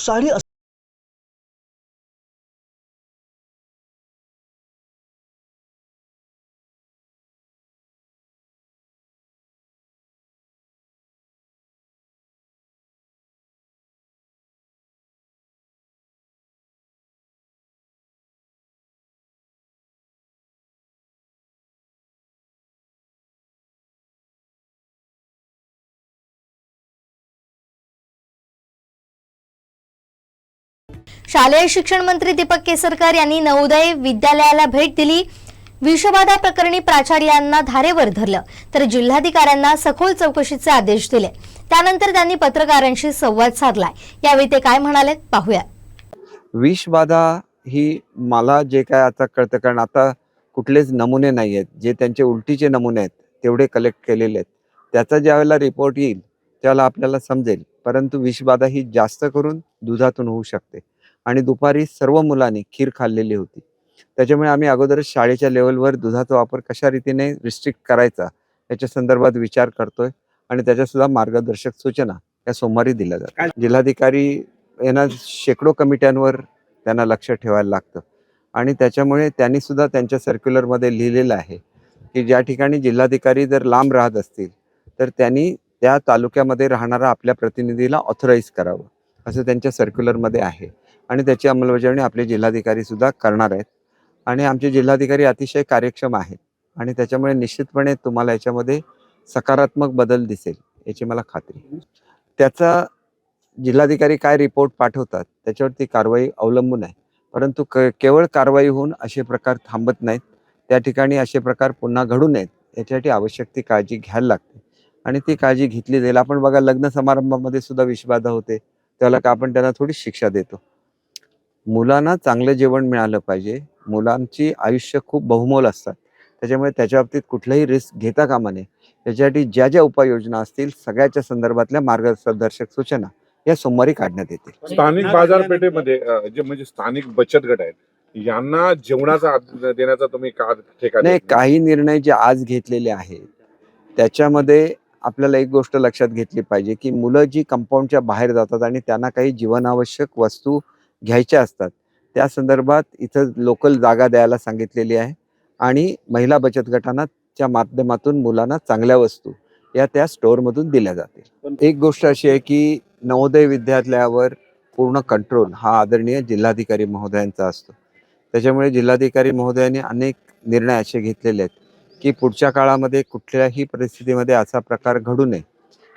साडी शालेय शिक्षण मंत्री दीपक केसरकर यांनी नवोदय विद्यालयाला भेट दिली. विषबाधा प्रकरणी प्राचार्यांना धारेवर धरलं. तर जिल्हाधिकाऱ्यांना सखोल चौकशीचे आदेश दिले. त्यानंतर त्यांनी पत्रकारांशी संवाद साधलाय. यावेळी ते काय म्हणाले पाहूया. विषबाधा ही मला जे काय आता कळतं कारण आता कुठलेच नमुने नाही आहेत जे त्यांचे उलटीचे नमुने आहेत तेवढे कलेक्ट केलेले आहेत. त्याचा ज्यावेळेला रिपोर्ट येईल त्याला आपल्याला समजेल. परंतु विषबाधा ही जास्त करून दुधातून होऊ शकते. आणि दुपारी सर्व मुलांनी खीर खाल्लेली होती. त्याच्यामुळे आम्ही अगोदरच शाळेच्या लेवलवर दुधाचा वापर कशा रीतीने रिस्ट्रिक्ट करायचा याच्या संदर्भात विचार करतोय आणि त्याच्या सुद्धा मार्गदर्शक सूचना या सोमवारी दिल्या जातात. जिल्हाधिकारी यांना शेकडो कमिट्यांवर त्यांना लक्ष ठेवायला लागतं. आणि त्याच्यामुळे त्यांनी सुद्धा त्यांच्या सर्क्युलरमध्ये लिहिलेलं आहे की ज्या ठिकाणी जिल्हाधिकारी जर लांब राहत असतील तर त्यांनी त्या तालुक्यामध्ये राहणारा आपल्या प्रतिनिधीला ऑथराईज करावं. असं त्यांच्या सर्क्युलरमध्ये आहे. आणि त्याची अंमलबजावणी आपले जिल्हाधिकारी सुद्धा करणार आहेत. आणि आमचे जिल्हाधिकारी अतिशय कार्यक्षम आहेत. आणि त्याच्यामुळे निश्चितपणे तुम्हाला याच्यामध्ये सकारात्मक बदल दिसेल याची मला खात्री त्याचा जिल्हाधिकारी काय रिपोर्ट पाठवतात त्याच्यावरती कारवाई अवलंबून आहे. परंतु क केवळ कारवाई होऊन असे प्रकार थांबत नाहीत. त्या ठिकाणी असे प्रकार पुन्हा घडू नयेत याच्यासाठी आवश्यक ती काळजी घ्यायला लागते. आणि ती काळजी घेतली जाईल. आपण बघा लग्न समारंभामध्ये सुद्धा विषबाधा होते. त्याला का आपण त्यांना थोडी शिक्षा देतो? मुलांना चांगलं जेवण मिळालं पाहिजे. मुलांची आयुष्य खूप बहुमोल असतात. त्याच्यामुळे त्याच्या बाबतीत कुठलाही रिस्क घेता कामा नये. याच्यासाठी ज्या ज्या उपाययोजना असतील सगळ्याच्या संदर्भातल्या मार्गदर्शक सूचना या सोमवारी काढण्यात येतील. स्थानिक बाजारपेठेमध्ये जे म्हणजे स्थानिक बचत गट आहेत यांना जेवणाचा देण्याचा तुम्ही का ठेका नाही? काही निर्णय जे आज घेतलेले आहेत त्याच्यामध्ये आपल्याला एक गोष्ट लक्षात घेतली पाहिजे की मुलं जी कंपाऊंडच्या बाहेर जातात आणि त्यांना काही जीवनावश्यक वस्तू घ्यायच्या असतात त्या संदर्भात इथं लोकल जागा द्यायला सांगितलेली आहे. आणि महिला बचत गटांना च्या माध्यमातून मुलांना चांगल्या वस्तू या त्या स्टोअरमधून दिल्या जातील. एक गोष्ट अशी आहे की नवोदय विद्यालयावर पूर्ण कंट्रोल हा आदरणीय जिल्हाधिकारी महोदयांचा असतो. त्याच्यामुळे जिल्हाधिकारी महोदयांनी अनेक निर्णय असे घेतलेले आहेत. की पुढच्या काळामध्ये कुठल्याही परिस्थितीमध्ये असा प्रकार घडू नये.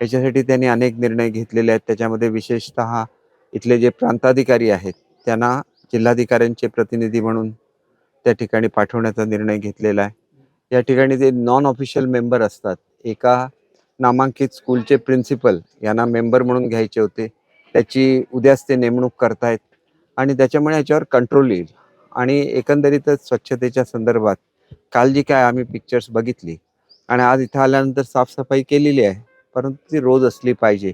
याच्यासाठी त्यांनी अनेक निर्णय घेतलेले आहेत. त्याच्यामध्ये विशेषतः इथले जे प्रांताधिकारी आहेत त्यांना जिल्हाधिकाऱ्यांचे प्रतिनिधी म्हणून त्या ठिकाणी पाठवण्याचा निर्णय घेतलेला आहे. या ठिकाणी जे नॉन ऑफिशियल मेंबर असतात एका नामांकित स्कूलचे प्रिन्सिपल यांना मेंबर म्हणून घ्यायचे होते. त्याची उद्याच ते नेमणूक करतायत आणि त्याच्यामुळे याच्यावर कंट्रोल येईल. आणि एकंदरीतच स्वच्छतेच्या संदर्भात काल जी काय आम्ही पिक्चर्स बघितली आणि आज इथं आल्यानंतर साफसफाई केलेली आहे परंतु ती रोज असली पाहिजे.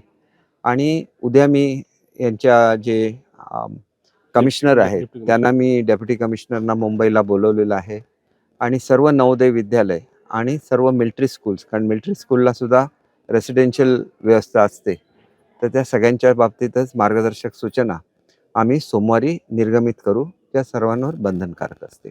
आणि उद्या मी यांच्या जे कमिशनर आहेत त्यांना मी डेप्युटी कमिशनरना मुंबईला बोलवलेलं आहे. आणि सर्व नवोदय विद्यालय आणि सर्व मिलिटरी स्कूल्स कारण मिलिटरी स्कूलला सुद्धा रेसिडेन्शियल व्यवस्था असते. तर त्या सगळ्यांच्या बाबतीतच मार्गदर्शक सूचना आम्ही सोमवारी निर्गमित करू. त्या सर्वांवर बंधनकारक असतील